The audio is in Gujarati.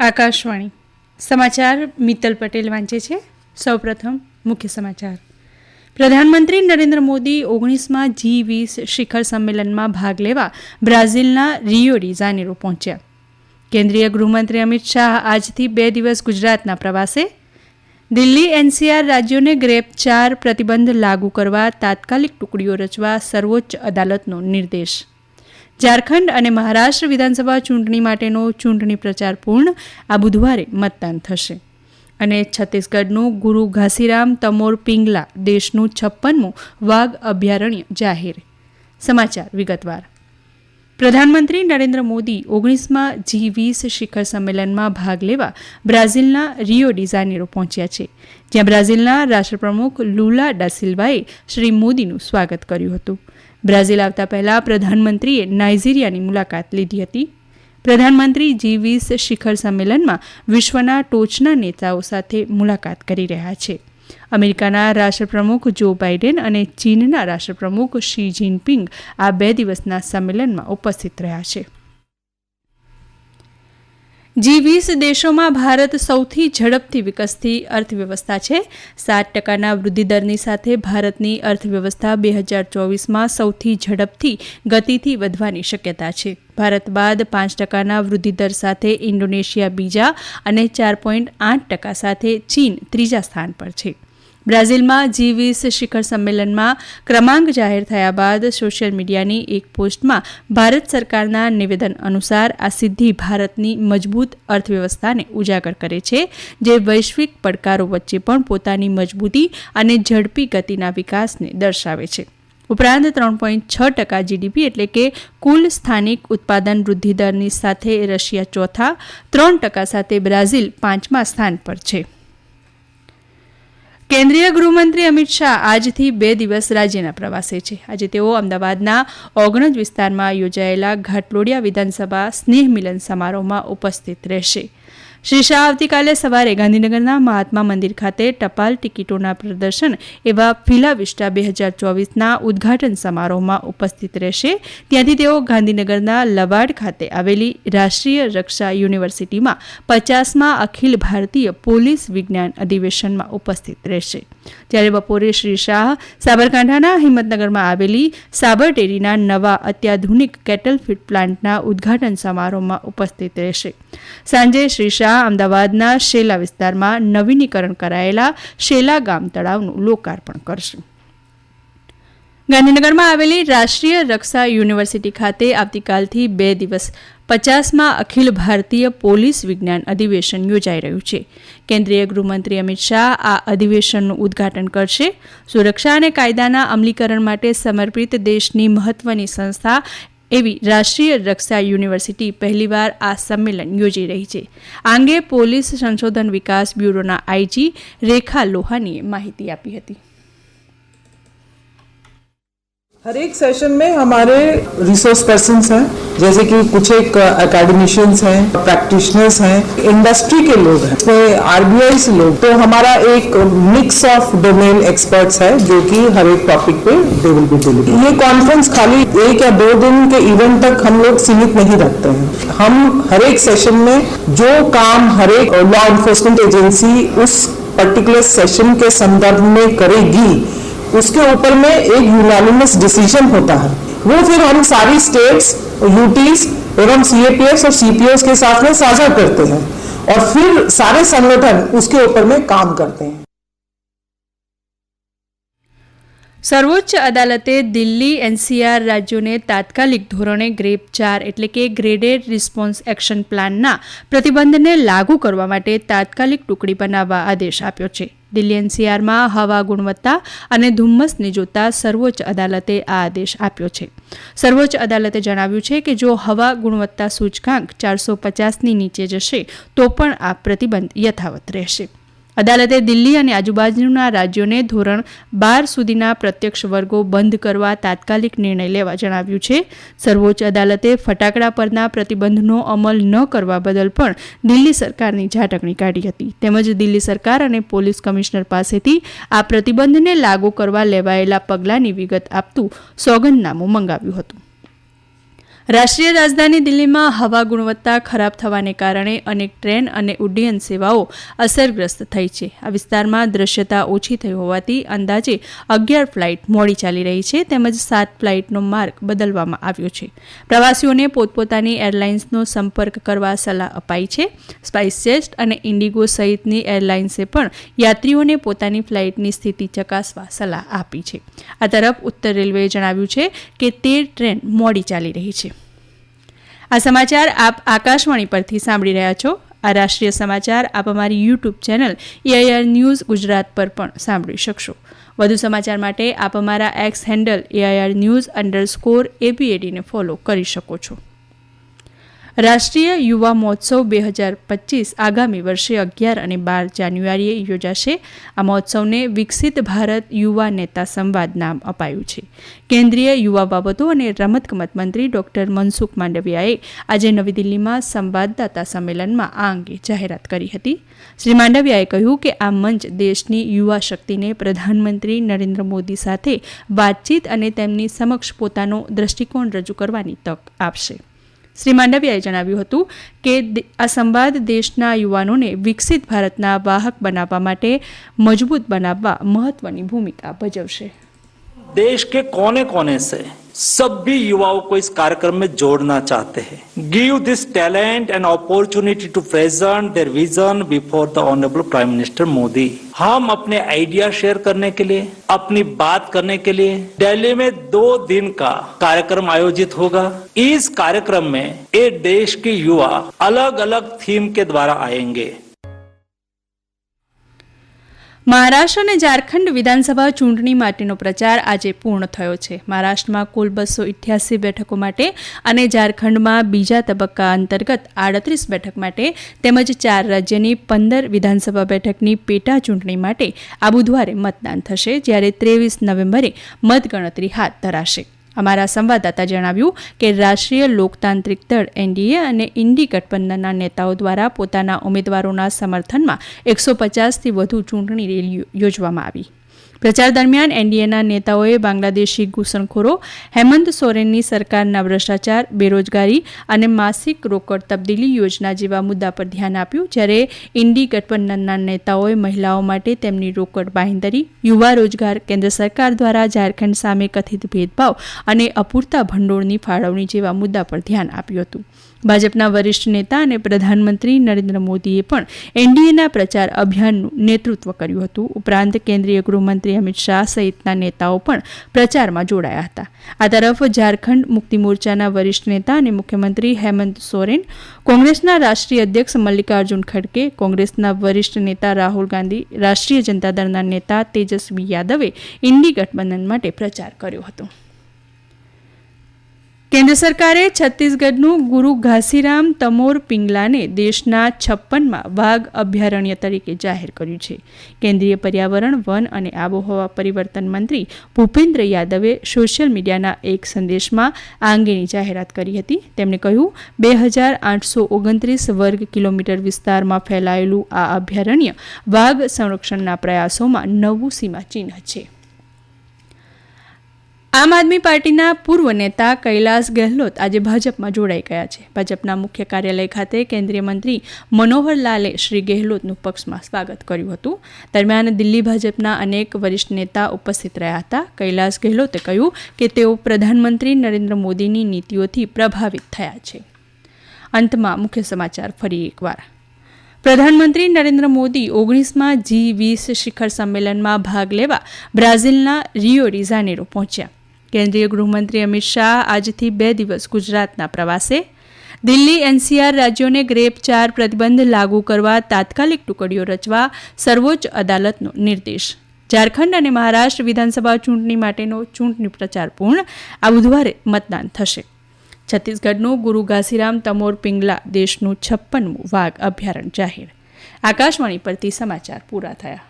આકાશવાણી. સમાચાર મિત્તલ પટેલ વાંચે છે. સૌપ્રથમ મુખ્ય સમાચાર. પ્રધાનમંત્રી નરેન્દ્ર મોદી ઓગણીસમાં જી વીસ શિખર સંમેલનમાં ભાગ લેવા બ્રાઝિલના રિયો ડી જાનેરો પહોંચ્યા. કેન્દ્રીય ગૃહમંત્રી અમિત શાહ આજથી બે દિવસ ગુજરાતના પ્રવાસે. દિલ્હી એનસીઆર રાજ્યોને ગ્રેપ ચાર પ્રતિબંધ લાગુ કરવા તાત્કાલિક ટુકડીઓ રચવા સર્વોચ્ચ અદાલતનો નિર્દેશ. ઝારખંડ અને મહારાષ્ટ્ર વિધાનસભા ચૂંટણી માટેનો ચૂંટણી પ્રચાર પૂર્ણ. આ બુધવારે મતદાન થશે. અને છત્તીસગઢનું ગુરુ ઘાસીરામ તમોર પિંગલા દેશનું છપ્પનમું વાઘ અભયારણ્ય જાહેર. સમાચાર વિગતવાર. પ્રધાનમંત્રી નરેન્દ્ર મોદી ઓગણીસમાં જી વીસ શિખર સંમેલનમાં ભાગ લેવા બ્રાઝિલના રિયો ડિઝાનેરો પહોંચ્યા છે. જ્યાં બ્રાઝિલના રાષ્ટ્રપ્રમુખ લુલા ડાસિલ્વાએ શ્રી મોદીનું સ્વાગત કર્યું હતું. બ્રાઝિલ આવતા પહેલાં પ્રધાનમંત્રીએ નાઇજીરિયાની મુલાકાત લીધી હતી. પ્રધાનમંત્રી જી વીસ શિખર સંમેલનમાં વિશ્વના ટોચના નેતાઓ સાથે મુલાકાત કરી રહ્યા છે. અમેરિકાના રાષ્ટ્રપ્રમુખ જો બાઇડેન અને ચીનના રાષ્ટ્રપ્રમુખ શી જિનપિંગ આ બે દિવસના સંમેલનમાં ઉપસ્થિત રહ્યા છે. જી વીસ દેશોમાં ભારત સૌથી ઝડપથી વિકસતી અર્થવ્યવસ્થા છે. સાત ટકાના વૃદ્ધિદરની સાથે ભારતની અર્થવ્યવસ્થા બે હજાર ચોવીસમાં સૌથી ઝડપથી ગતિથી વધવાની શક્યતા છે. ભારત બાદ પાંચ ટકાના વૃદ્ધિદર સાથે ઇન્ડોનેશિયા બીજા અને ચાર પોઈન્ટ આઠ ટકા સાથે ચીન ત્રીજા સ્થાન પર છે. બ્રાઝિલમાં જી વીસ શિખર સંમેલનમાં ક્રમાંક જાહેર થયા બાદ સોશિયલ મીડિયાની એક પોસ્ટમાં ભારત સરકારના નિવેદન અનુસાર આ સિદ્ધિ ભારતની મજબૂત અર્થવ્યવસ્થાને ઉજાગર કરે છે, જે વૈશ્વિક પડકારો વચ્ચે પણ પોતાની મજબૂતી અને ઝડપી ગતિના વિકાસને દર્શાવે છે. ઉપરાંત ત્રણ પોઈન્ટ છ ટકા જીડીપી એટલે કે કુલ સ્થાનિક ઉત્પાદન વૃદ્ધિદરની સાથે રશિયા ચોથા, ત્રણ ટકા સાથે બ્રાઝિલ પાંચમા સ્થાન પર છે. કેન્દ્રીય ગૃહમંત્રી અમિત શાહ આજથી બે દિવસ રાજ્યના પ્રવાસે છે. આજે તેઓ અમદાવાદના ઓગણજ વિસ્તારમાં યોજાયેલા ઘાટલોડિયા વિધાનસભા સ્નેહ મિલન સમારોહમાં ઉપસ્થિત રહેશે. શ્રી શાહ આવતીકાલે સવારે ગાંધીનગરના મહાત્મા મંદિર ખાતે ટપાલ ટિકિટોના પ્રદર્શન એવા ફિલા વિસ્ટા બે હજાર ચોવીસના ઉદ્ઘાટન સમારોહમાં ઉપસ્થિત રહેશે. ત્યાંથી તેઓ ગાંધીનગરના લવાડ ખાતે આવેલી રાષ્ટ્રીય રક્ષા યુનિવર્સિટીમાં પચાસમાં અખિલ ભારતીય પોલીસ વિજ્ઞાન અધિવેશનમાં ઉપસ્થિત રહેશે. જ્યારે બપોરે શ્રી શાહ સાબરકાંઠાના હિંમતનગરમાં આવેલી સાબર ડેરીના નવા અત્યાધુનિક કેટલ ફીડ પ્લાન્ટના ઉદ્ઘાટન સમારોહમાં ઉપસ્થિત રહેશે. સાંજે શ્રી શાહ અમદાવાદના શેલા વિસ્તારમાં નવીનીકરણ કરાયેલા શેલા ગામ તળાવનું લોકાર્પણ કરશે. ગાંધીનગરમાં આવેલી રાષ્ટ્રીય રક્ષા યુનિવર્સિટી ખાતે આવતીકાલથી બે દિવસ પચાસમાં અખિલ ભારતીય પોલીસ વિજ્ઞાન અધિવેશન યોજાઈ રહ્યું છે. કેન્દ્રીય ગૃહમંત્રી અમિત શાહ આ અધિવેશનનું ઉદ્ઘાટન કરશે. સુરક્ષા અને કાયદાના અમલીકરણ માટે સમર્પિત દેશની મહત્વની સંસ્થા એવી રાષ્ટ્રીય રક્ષા યુનિવર્સિટી પહેલીવાર આ સંમેલન યોજી રહી છે. આ અંગે પોલીસ સંશોધન વિકાસ બ્યુરોના આઈજી રેખા લોહાનીએ માહિતી આપી હતી. हर एक सेशन में हमारे रिसोर्स पर्सन हैं, जैसे कि कुछ एक अकेडमिशियंस हैं प्रैक्टिशनर्स हैं इंडस्ट्री के लोग हैं इसमें आरबीआई से लोग। तो हमारा एक मिक्स ऑफ़ डोमेन एक्सपर्ट्स है, जो कि हर एक टॉपिक पे दे विल बी डिलीवर ये कॉन्फ्रेंस खाली एक या दो दिन के इवेंट तक हम लोग सीमित नहीं रखते हैं। हम हर एक सेशन में जो काम हर एक लॉ इन्फोर्समेंट एजेंसी उस पर्टिकुलर सेशन के संदर्भ में करेगी उसके ऊपर में एक यूनानिमस डिसीज़न होता है। वो फिर हम सारी स्टेट्स यूटीज एवं सी और सीपीएस के साथ में साझा करते हैं और फिर सारे संगठन उसके ऊपर में काम करते हैं। સર્વોચ્ચ અદાલતે દિલ્હી એનસીઆર રાજ્યોને તાત્કાલિક ધોરણે ગ્રેપ ચાર એટલે કે ગ્રેડેડ રિસ્પોન્સ એક્શન પ્લાનના પ્રતિબંધને લાગુ કરવા માટે તાત્કાલિક ટુકડી બનાવવા આદેશ આપ્યો છે. દિલ્હી એનસીઆરમાં હવા ગુણવત્તા અને ધુમ્મસને જોતા સર્વોચ્ચ અદાલતે આ આદેશ આપ્યો છે. સર્વોચ્ચ અદાલતે જણાવ્યું છે કે જો હવા ગુણવત્તા સૂચકાંક ચારસો પચાસની નીચે જશે, તો પણ આ પ્રતિબંધ યથાવત રહેશે. અદાલતે દિલ્હી અને આજુબાજુના રાજ્યોને ધોરણ બાર સુધીના પ્રત્યક્ષ વર્ગો બંધ કરવા તાત્કાલિક નિર્ણય લેવા જણાવ્યું છે. સર્વોચ્ચ અદાલતે ફટાકડા પરના પ્રતિબંધનો અમલ ન કરવા બદલ પણ દિલ્હી સરકારની ઝાટકણી કાઢી હતી. તેમજ દિલ્હી સરકાર અને પોલીસ કમિશનર પાસેથી આ પ્રતિબંધને લાગુ કરવા લેવાયેલા પગલાંની વિગત આપતું સોગંદનામું મંગાવ્યું હતું. રાષ્ટ્રીય રાજધાની દિલ્હીમાં હવા ગુણવત્તા ખરાબ થવાને કારણે અનેક ટ્રેન અને ઉડ્ડયન સેવાઓ અસરગ્રસ્ત થઈ છે. આ વિસ્તારમાં દ્રશ્યતા ઓછી થઈ હોવાથી અંદાજે અગિયાર ફ્લાઇટ મોડી ચાલી રહી છે, તેમજ સાત ફ્લાઇટનો માર્ગ બદલવામાં આવ્યો છે. પ્રવાસીઓને પોતપોતાની એરલાઇન્સનો સંપર્ક કરવા સલાહ અપાઈ છે. સ્પાઇસજેટ અને ઇન્ડિગો સહિતની એરલાઇન્સે પણ યાત્રીઓને પોતાની ફ્લાઇટની સ્થિતિ ચકાસવા સલાહ આપી છે. આ તરફ ઉત્તર રેલવેએ જણાવ્યું છે કે તેર ટ્રેન મોડી ચાલી રહી છે. આ સમાચાર આપ આકાશવાણી પરથી સાંભળી રહ્યા છો. આ રાષ્ટ્રીય સમાચાર આપ અમારી YouTube channel AIR news Gujarat પર પણ સાંભળી શકશો. વધુ સમાચાર માટે આપ અમારા X handle AIR news underscore એપીએડીને follow કરી શકો છો. રાષ્ટ્રીય યુવા મહોત્સવ બે હજાર પચીસ આગામી વર્ષે અગિયાર અને બાર જાન્યુઆરીએ યોજાશે. આ મહોત્સવને વિકસિત ભારત યુવા નેતા સંવાદ નામ અપાયું છે. કેન્દ્રીય યુવા બાબતો અને રમતગમત મંત્રી ડોક્ટર મનસુખ માંડવિયાએ આજે નવી દિલ્હીમાં સંવાદદાતા સંમેલનમાં આ અંગે જાહેરાત કરી હતી. શ્રી માંડવિયાએ કહ્યું કે આ મંચ દેશની યુવા શક્તિને પ્રધાનમંત્રી નરેન્દ્ર મોદી સાથે વાતચીત અને તેમની સમક્ષ પોતાનો દ્રષ્ટિકોણ રજૂ કરવાની તક આપશે. શ્રી માંડવિયાએ જણાવ્યું હતું કે આ સંવાદ દેશના યુવાનોને વિકસિત ભારતના વાહક બનાવવા માટે મજબૂત બનાવવા મહત્વની ભૂમિકા ભજવશે. દેશ કે કોને કોને સે सभी युवाओं को इस कार्यक्रम में जोड़ना चाहते हैं। Give this talent and opportunity to present their vision before the honourable prime minister Modi हम अपने आइडिया शेयर करने के लिए, अपनी बात करने के लिए दिल्ली में दो दिन का कार्यक्रम आयोजित होगा। इस कार्यक्रम में ये देश के युवा अलग अलग थीम के द्वारा आएँगे। મહારાષ્ટ્ર અને ઝારખંડ વિધાનસભા ચૂંટણી માટેનો પ્રચાર આજે પૂર્ણ થયો છે. મહારાષ્ટ્રમાં કુલ બસો ઇઠ્યાસી બેઠકો માટે અને ઝારખંડમાં બીજા તબક્કા અંતર્ગત આડત્રીસ બેઠક માટે તેમજ ચાર રાજ્યની પંદર વિધાનસભા બેઠકની પેટા ચૂંટણી માટે આ બુધવારે મતદાન થશે, જ્યારે ત્રેવીસ નવેમ્બરે મતગણતરી હાથ ધરાશે. અમારા સંવાદદાતા જણાવ્યું કે રાષ્ટ્રીય લોકતાંત્રિક દળ એનડીએ અને ઇન્ડી ગઠબંધનના નેતાઓ દ્વારા પોતાના ઉમેદવારોના સમર્થનમાં એકસો પચાસથી વધુ ચૂંટણી રેલી યોજવામાં આવી. પ્રચાર દરમિયાન એનડીએના નેતાઓએ બાંગ્લાદેશી ઘૂસણખોરો હેમંત સોરેનની સરકારના ભ્રષ્ટાચાર, બેરોજગારી અને માસિક રોકડ તબદીલી યોજના જેવા મુદ્દા પર ધ્યાન આપ્યું, જ્યારે ઇન્ડી ગઠબંધનના નેતાઓએ મહિલાઓ માટે તેમની રોકડ બાંહેધરી, યુવા રોજગાર કેન્દ્ર સરકાર દ્વારા ઝારખંડ સામે કથિત ભેદભાવ અને અપૂરતા ભંડોળની ફાળવણી જેવા મુદ્દા પર ધ્યાન આપ્યું હતું. ભાજપના વરિષ્ઠ નેતા અને પ્રધાનમંત્રી નરેન્દ્ર મોદીએ પણ એનડીએના પ્રચાર અભિયાનનું નેતૃત્વ કર્યું હતું. ઉપરાંત કેન્દ્રીય ગૃહમંત્રી અમિત શાહ સહિતના નેતાઓ પણ પ્રચારમાં જોડાયા હતા. આ તરફ ઝારખંડ મુક્તિ મોરચાના વરિષ્ઠ નેતા અને મુખ્યમંત્રી હેમંત સોરેન, કોંગ્રેસના રાષ્ટ્રીય અધ્યક્ષ મલ્લિકાર્જુન ખડગે, કોંગ્રેસના વરિષ્ઠ નેતા રાહુલ ગાંધી, રાષ્ટ્રીય જનતા દળના નેતા તેજસ્વી યાદવે ઇન્ડી ગઠબંધન માટે પ્રચાર કર્યો હતો. કેન્દ્ર સરકારે છત્તીસગઢનું ગુરુ ઘાસીરામ તમોર પિંગલાને દેશના છપ્પનમાં વાઘ અભયારણ્ય તરીકે જાહેર કર્યું છે. કેન્દ્રીય પર્યાવરણ, વન અને આબોહવા પરિવર્તન મંત્રી ભૂપેન્દ્ર યાદવે સોશિયલ મીડિયાના એક સંદેશમાં આ અંગેની જાહેરાત કરી હતી. તેમણે કહ્યું, બે હજાર આઠસો ઓગણત્રીસ વર્ગ કિલોમીટર વિસ્તારમાં ફેલાયેલું આ અભયારણ્ય વાઘ સંરક્ષણના પ્રયાસોમાં નવું સીમાચિહ્ન છે. આમ આદમી પાર્ટીના પૂર્વ નેતા કૈલાસ ગેહલોત આજે ભાજપમાં જોડાઈ ગયા છે. ભાજપના મુખ્ય કાર્યાલય ખાતે કેન્દ્રીય મંત્રી મનોહર લાલે શ્રી ગેહલોતનું પક્ષમાં સ્વાગત કર્યું હતું. દરમિયાન દિલ્હી ભાજપના અનેક વરિષ્ઠ નેતા ઉપસ્થિત રહ્યા હતા. કૈલાસ ગેહલોતે કહ્યું કે તેઓ પ્રધાનમંત્રી નરેન્દ્ર મોદીની નીતિઓથી પ્રભાવિત થયા છે. અંતમાં મુખ્ય સમાચાર ફરી એકવાર. પ્રધાનમંત્રી નરેન્દ્ર મોદી ઓગણીસમાં જી વીસ શિખર સંમેલનમાં ભાગ લેવા બ્રાઝિલના રિયો રિઝાનેરો પહોંચ્યા. કેન્દ્રીય ગૃહમંત્રી અમિત શાહ આજથી બે દિવસ ગુજરાતના પ્રવાસે. દિલ્હી એનસીઆર રાજ્યોને ગ્રેપ ચાર પ્રતિબંધ લાગુ કરવા તાત્કાલિક ટુકડીઓ રચવા સર્વોચ્ચ અદાલતનો નિર્દેશ. ઝારખંડ અને મહારાષ્ટ્ર વિધાનસભા ચૂંટણી માટેનો ચૂંટણી પ્રચાર પૂર્ણ. આ બુધવારે મતદાન થશે. છત્તીસગઢનું ગુરુ ઘાસીરામ તમોર પિંગલા દેશનું છપ્પનમું વાઘ અભયારણ્ય જાહેર. આકાશવાણી પરથી સમાચાર પૂરા થયા.